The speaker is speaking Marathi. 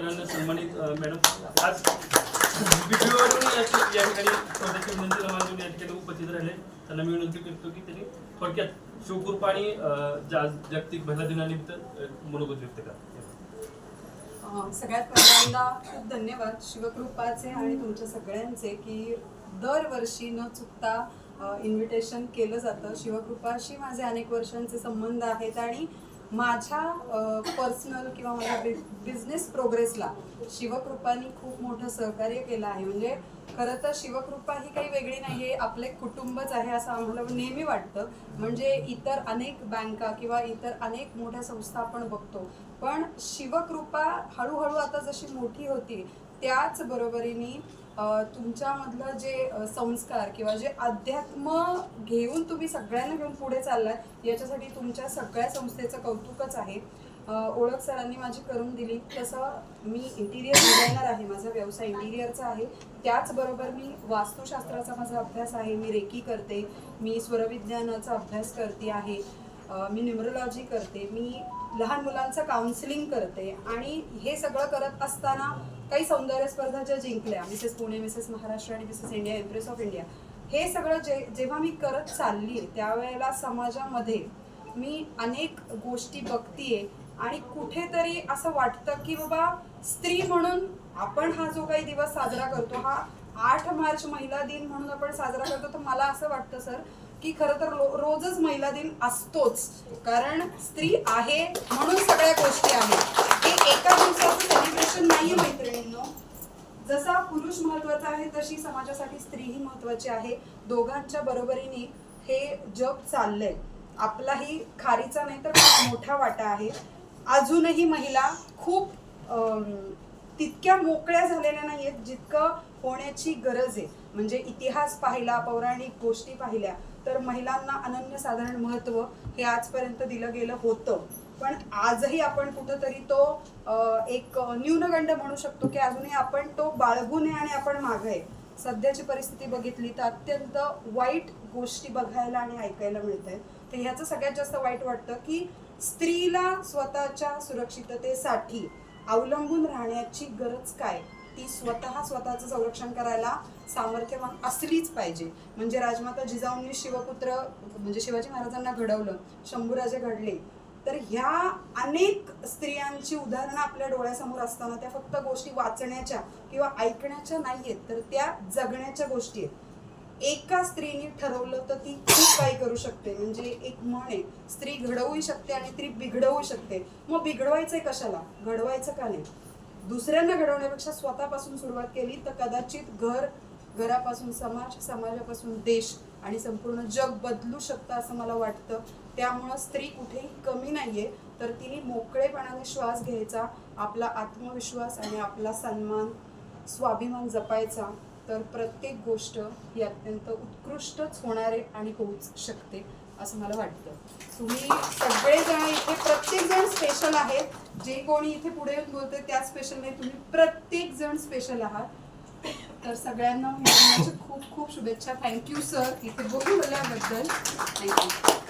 सरांना सन्मानित मॅडम. आज व्हिडिओवरून या ठिकाणी स्वतःचे मंदिर या ठिकाणी उपस्थित राहिले. त्यांना मी विनंती करतो की त्यांनी थोडक्यात शिवकृपा आणि जागतिक महिला दिनानिमित्त मनोगत व्यक्त करा. सगळ्यात पहिल्यांदा खूप धन्यवाद शिवकृपाचे आणि तुमच्या सगळ्यांचे की दरवर्षी न चुकता इन्व्हिटेशन केलं जातं. शिवकृपाशी माझे अनेक वर्षांचे संबंध आहेत आणि माझ्या पर्सनल किंवा माझ्या बिझनेस प्रोग्रेसला शिवकृपानी खूप मोठं सहकार्य केलं आहे. म्हणजे खरं तर शिवकृपा ही काही वेगळी नाही आहे आपले कुटुंबच आहे असं आम्हाला नेहमी वाटतं. म्हणजे इतर अनेक बँका किंवा इतर अनेक मोठ्या संस्था आपण बघतो. पण शिवकृपा हळूहळू आता जशी मोठी होती त्याच बरोबरीने तुमच्यामधलं जे संस्कार किंवा जे अध्यात्म घेऊन तुम्ही सगळ्यांना घेऊन पुढे चाललाय याच्यासाठी तुमच्या सगळ्या संस्थेचं कौतुकच आहे. ओळख सरांनी माझी करून दिली. तसं मी इंटिरियर डिझायनर आहे माझा व्यवसाय इंटिरियरचा आहे. त्याचबरोबर मी वास्तुशास्त्राचा माझा अभ्यास आहे मी रेकी करते मी स्वरविज्ञानाचा अभ्यास करते आहे मी न्यूमरोलॉजी करते मी लहान मुलांचं काउन्सिलिंग करते आणि हे सगळं करत असताना काही सौंदर्य स्पर्धा ज्या जिंकल्या मिसेस पुणे मिसेस महाराष्ट्र आणि Mrs India Empress of India हे सगळं जे जेव्हा मी करत चालली आहे त्यावेळेला समाजामध्ये मी अनेक गोष्टी बघतीये आणि कुठेतरी असं वाटतं की बाबा स्त्री म्हणून आपण हा जो काही दिवस साजरा करतो हा आठ मार्च महिला दिन म्हणून आपण साजरा करतो तर मला असं वाटतं सर की खरं तर रोजच महिला दिन असतोच. कारण स्त्री आहे म्हणून सगळ्या गोष्टी आहेत हे एका दिवसाचं सेलिब्रेशन नाहीये मैत्रिणींनो जसा पुरुष महत्त्वाचा आहे तशी समाजासाठी स्त्रीही महत्वाची आहे. दोघांच्या बरोबरीने हे जग चाललंय. आपलाही खारीचा नाही तर खूप मोठा वाटा आहे. अजूनही महिला खूप तितक्या मोकळ्या झालेल्या नाहीयेत जितकं होण्याची गरज आहे. म्हणजे इतिहास पाहिला पौराणिक गोष्टी पाहिल्या तर महिलांना अनन्यसाधारण महत्त्व हे आजपर्यंत दिलं गेलं होतं. पण आजही आपण कुठंतरी तो एक न्यूनगंड म्हणू शकतो की अजूनही आपण तो बाळगू नये आणि आपण मागे आहे सध्याची परिस्थिती बघितली तर अत्यंत वाईट गोष्टी बघायला आणि ऐकायला मिळत आहेत तर ह्याचं सगळ्यात जास्त वाईट वाटतं की स्त्रीला स्वतःच्या सुरक्षिततेसाठी अवलंबून राहण्याची गरज काय? ती स्वतः स्वतःचं संरक्षण करायला सामर्थ्यवान असलीच पाहिजे. म्हणजे राजमाता जिजाऊंनी शिवपुत्र म्हणजे शिवाजी महाराजांना घडवलं शंभूराजे घडले तर ह्या अनेक स्त्रियांची उदाहरणं आपल्या डोळ्यासमोर असताना त्या फक्त गोष्टी वाचण्याच्या किंवा ऐकण्याच्या नाहीयेत तर त्या जगण्याच्या गोष्टी आहेत. एका स्त्रीने ठरवलं तर ती खूप काही करू शकते. म्हणजे एक म्हण आहे स्त्री घडवूही शकते आणि स्त्री बिघडवू शकते. मग बिघडवायचंय कशाला? घडवायचं का नाही? दुसऱ्यांना घडवण्यापेक्षा स्वतःपासून सुरुवात केली तर कदाचित घर घरापासून समाज समाजापासून देश आणि संपूर्ण जग बदलू शकतं असं मला वाटतं. त्यामुळं स्त्री कुठेही कमी नाहीये. तर तिने मोकळेपणाने श्वास घ्यायचा आपला आत्मविश्वास आणि आपला सन्मान स्वाभिमान जपायचा. तर प्रत्येक गोष्ट ही अत्यंत उत्कृष्टच होणारे आणि होऊच शकते असं मला वाटतं. तुम्ही सगळेजण इथे प्रत्येकजण स्पेशल आहेत. जे कोणी इथे पुढे येऊन बोलते त्या स्पेशल नाही. तुम्ही प्रत्येकजण स्पेशल आहात. तर सगळ्यांना खूप खूप शुभेच्छा. थँक्यू सर इथे बोलल्याबद्दल थँक्यू